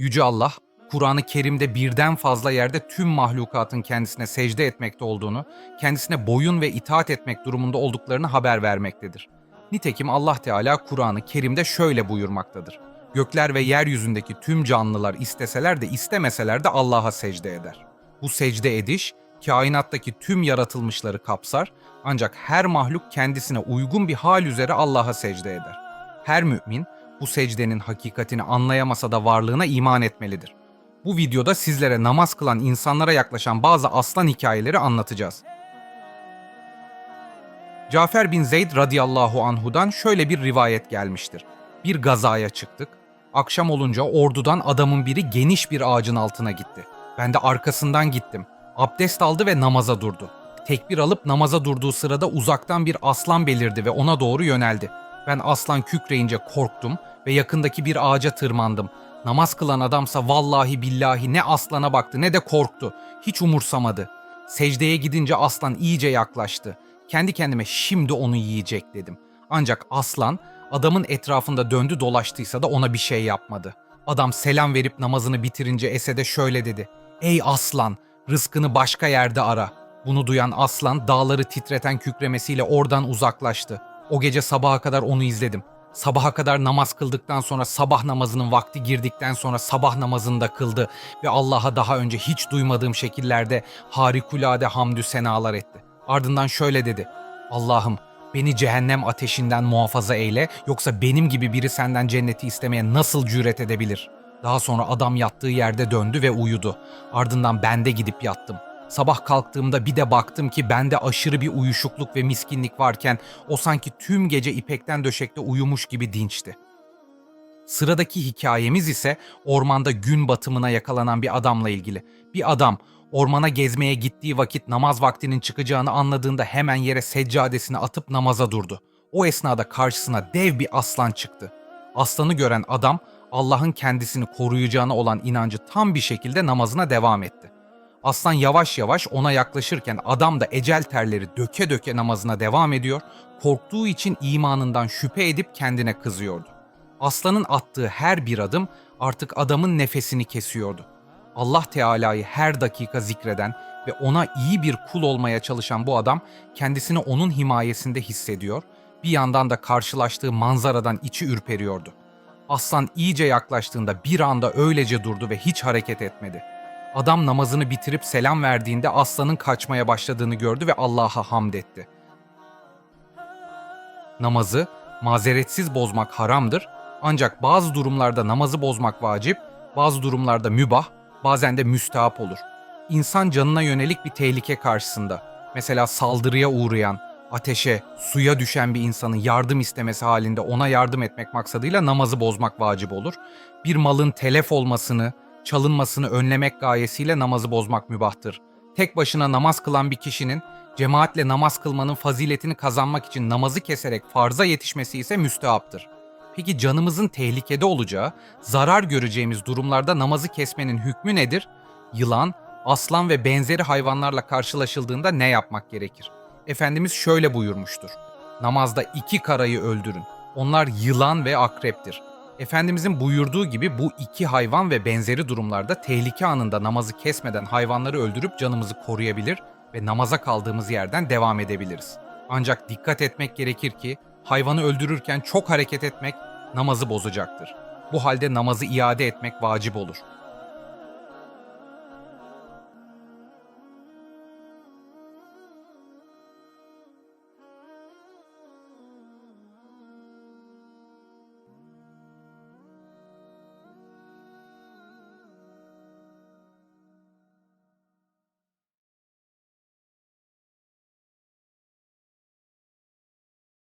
Yüce Allah, Kur'an-ı Kerim'de birden fazla yerde tüm mahlukatın kendisine secde etmekte olduğunu, kendisine boyun ve itaat etmek durumunda olduklarını haber vermektedir. Nitekim Allah Teala Kur'an-ı Kerim'de şöyle buyurmaktadır. Gökler ve yeryüzündeki tüm canlılar isteseler de istemeseler de Allah'a secde eder. Bu secde ediş, kainattaki tüm yaratılmışları kapsar ancak her mahluk kendisine uygun bir hal üzere Allah'a secde eder. Her mümin bu secdenin hakikatini anlayamasa da varlığına iman etmelidir. Bu videoda sizlere namaz kılan insanlara yaklaşan bazı aslan hikayeleri anlatacağız. Cafer bin Zeyd radıyallahu anhudan şöyle bir rivayet gelmiştir. Bir gazaya çıktık. Akşam olunca ordudan adamın biri geniş bir ağacın altına gitti. Ben de arkasından gittim. Abdest aldı ve namaza durdu. Tekbir alıp namaza durduğu sırada uzaktan bir aslan belirdi ve ona doğru yöneldi. Ben aslan kükreyince korktum ve yakındaki bir ağaca tırmandım. Namaz kılan adamsa vallahi billahi ne aslana baktı ne de korktu. Hiç umursamadı. Secdeye gidince aslan iyice yaklaştı. Kendi kendime şimdi onu yiyecek dedim. Ancak aslan adamın etrafında döndü dolaştıysa da ona bir şey yapmadı. Adam selam verip namazını bitirince Esed'e şöyle dedi. Ey aslan, rızkını başka yerde ara. Bunu duyan aslan dağları titreten kükremesiyle oradan uzaklaştı. O gece sabaha kadar onu izledim. Sabaha kadar namaz kıldıktan sonra sabah namazının vakti girdikten sonra sabah namazını da kıldı ve Allah'a daha önce hiç duymadığım şekillerde harikulade hamdü senalar etti. Ardından şöyle dedi. Allah'ım beni cehennem ateşinden muhafaza eyle yoksa benim gibi biri senden cenneti istemeye nasıl cüret edebilir? Daha sonra adam yattığı yerde döndü ve uyudu. Ardından ben de gidip yattım. Sabah kalktığımda bir de baktım ki bende aşırı bir uyuşukluk ve miskinlik varken o sanki tüm gece ipekten döşekte uyumuş gibi dinçti. Sıradaki hikayemiz ise ormanda gün batımına yakalanan bir adamla ilgili. Bir adam ormana gezmeye gittiği vakit namaz vaktinin çıkacağını anladığında hemen yere seccadesini atıp namaza durdu. O esnada karşısına dev bir aslan çıktı. Aslanı gören adam Allah'ın kendisini koruyacağına olan inancı tam bir şekilde namazına devam etti. Aslan yavaş yavaş ona yaklaşırken adam da ecel terleri döke döke namazına devam ediyor, korktuğu için imanından şüphe edip kendine kızıyordu. Aslanın attığı her bir adım artık adamın nefesini kesiyordu. Allah Teala'yı her dakika zikreden ve ona iyi bir kul olmaya çalışan bu adam kendisini onun himayesinde hissediyor, bir yandan da karşılaştığı manzaradan içi ürperiyordu. Aslan iyice yaklaştığında bir anda öylece durdu ve hiç hareket etmedi. Adam namazını bitirip selam verdiğinde aslanın kaçmaya başladığını gördü ve Allah'a hamd etti. Namazı mazeretsiz bozmak haramdır ancak bazı durumlarda namazı bozmak vacip, bazı durumlarda mübah, bazen de müstehap olur. İnsan canına yönelik bir tehlike karşısında, mesela saldırıya uğrayan, ateşe, suya düşen bir insanın yardım istemesi halinde ona yardım etmek maksadıyla namazı bozmak vacip olur. Bir malın telef olmasını, çalınmasını önlemek gayesiyle namazı bozmak mübahtır. Tek başına namaz kılan bir kişinin cemaatle namaz kılmanın faziletini kazanmak için namazı keserek farza yetişmesi ise müstehaptır. Peki canımızın tehlikede olacağı, zarar göreceğimiz durumlarda namazı kesmenin hükmü nedir? Yılan, aslan ve benzeri hayvanlarla karşılaşıldığında ne yapmak gerekir? Efendimiz şöyle buyurmuştur. Namazda iki karayı öldürün. Onlar yılan ve akreptir. Efendimizin buyurduğu gibi bu iki hayvan ve benzeri durumlarda tehlike anında namazı kesmeden hayvanları öldürüp canımızı koruyabilir ve namaza kaldığımız yerden devam edebiliriz. Ancak dikkat etmek gerekir ki hayvanı öldürürken çok hareket etmek namazı bozacaktır. Bu halde namazı iade etmek vacip olur.